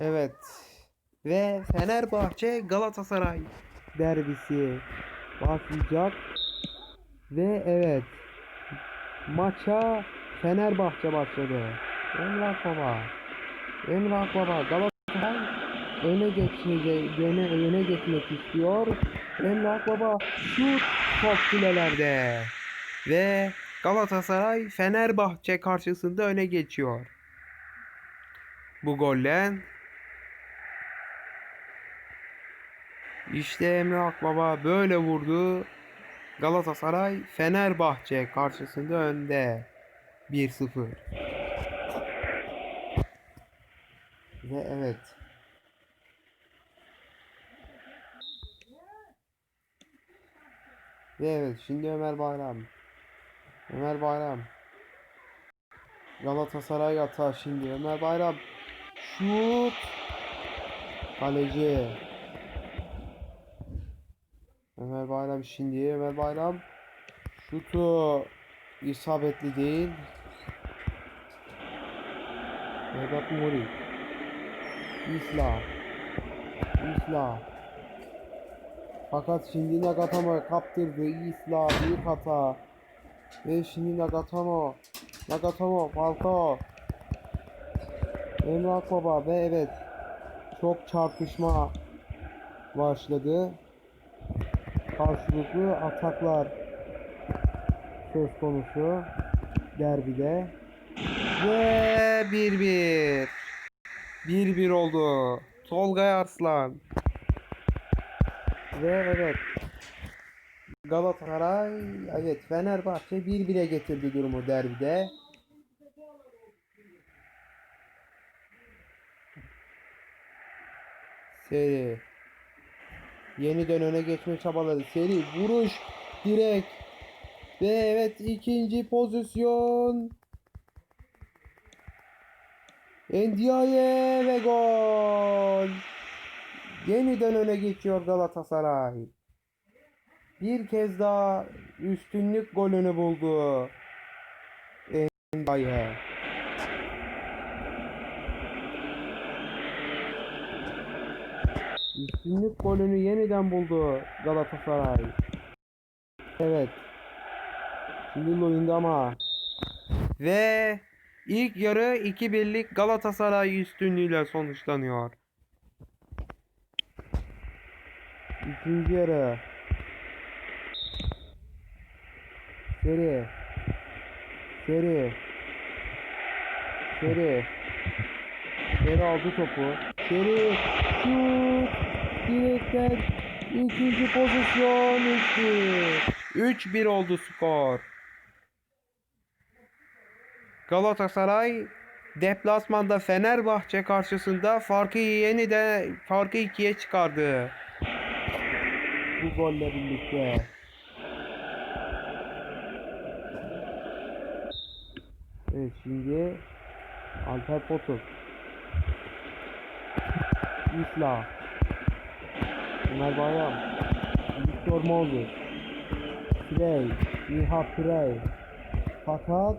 Evet. Ve Fenerbahçe Galatasaray derbisi başlayacak. Ve evet. Maça Fenerbahçe başladı. Emrah Baba. Emrah Baba Galatasaray öne geçecek, öne, öne geçmek istiyor. Emrah Baba şut top filelerde. Ve Galatasaray Fenerbahçe karşısında öne geçiyor. Bu golle işte Emre Akbaba böyle vurdu. Galatasaray Fenerbahçe karşısında önde 1-0. Ve evet. Ve evet şimdi Ömer Bayram. Ömer Bayram. Galatasaray atağı şimdi Ömer Bayram. Şut. Kaleci. Ömer Bayram şimdi Ömer Bayram. Şutu isabetli değil. Vedat Muriç. İsla. İsla. Fakat şimdi Nagatama kaptırdı. İsla büyük hata. Ve şimdi Nagatama. Nagatama Falcao. Emrah Baba ve evet çok çarpışma başladı. Karşılıklı ataklar söz konusu derbide. Ve 1-1. 1-1 oldu. Tolgay Arslan. Ve evet. Galatasaray, evet Fenerbahçe 1-1'e getirdi durumu derbide. Seri. Yeniden öne geçme çabaları. Seri vuruş direkt. Ve evet ikinci pozisyon. Endiaye ve gol. Yeniden öne geçiyor Galatasaray. Bir kez daha üstünlük golünü buldu. Endiaye. Üstünlük golünü yeniden buldu Galatasaray. Evet. Şimdi Luyendama. Ve ilk yarı 2-1'lik Galatasaray üstünlüğüyle sonuçlanıyor. İkinci yarı. Seri. Seri. Seri. Seri aldı topu. Seri. Şut. Direkten ikinci pozisyon 3-1. 3-1 oldu skor. Galatasaray deplasmanda Fenerbahçe karşısında farkı yeniden farkı ikiye çıkardı. Bu golle birlikte. Evet şimdi Alper Potuk. İsla. Ömer Bayram. Victor Moses. Frey. Niha Frey. Fakat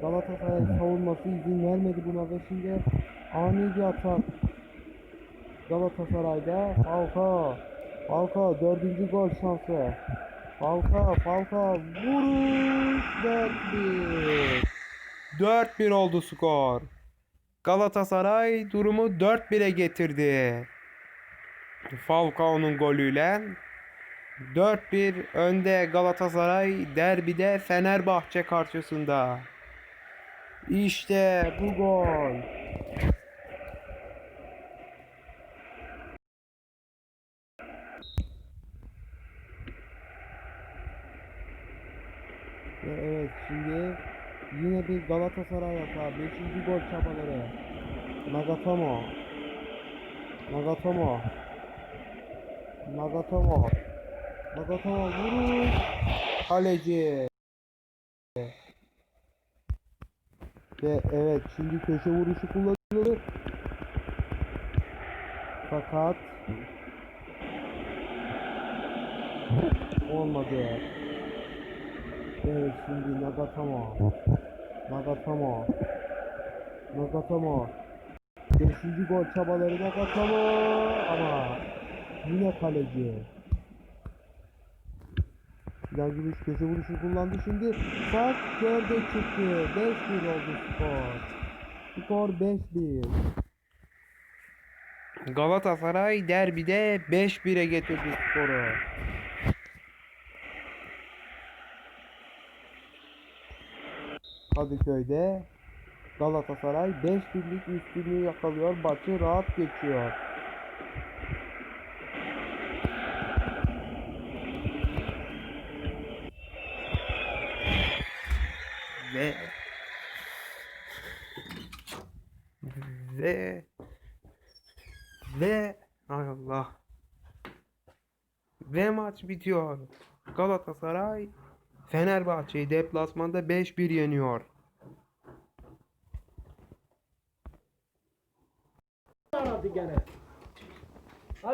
Galatasaray savunması izin vermedi buna ve şimdi ani bir atak. Galatasaray'da Falcao. Falcao dördüncü gol şansı. Falcao, Falcao vuruş 4-1. 4-1 oldu skor. Galatasaray durumu 4-1'e getirdi. Falcao'nun golüyle 4-1 önde Galatasaray derbide Fenerbahçe karşısında. İşte bu gol. Ve evet şimdi yine bir Galatasaray hata. 5. gol çabaları. Nagatomo. Nagatomo. Nagatomo. Nagatomo vuruş. Kaleci. Ve evet şimdi köşe vuruşu kullanılır. Fakat olmadı. Evet şimdi Nagatomo. Nagatomo. Nagatomo. Beşinci gol çabalarına kaçamıyor ama yine kaleci. Sinan Gümüş köşe vuruşu kullandı şimdi. Sağ yerde çıktı. 5-1 oldu skor. Skor 5-1. Galatasaray derbide 5-1'e getirdi skoru. Kadıköy'de Galatasaray 5-1'lik üstünlüğü yakalıyor. Maçı rahat geçiyor. Ve ve ve hay Allah ve maç bitiyor. Galatasaray Fenerbahçe'yi deplasmanda 5-1 yeniyor. aradı gene.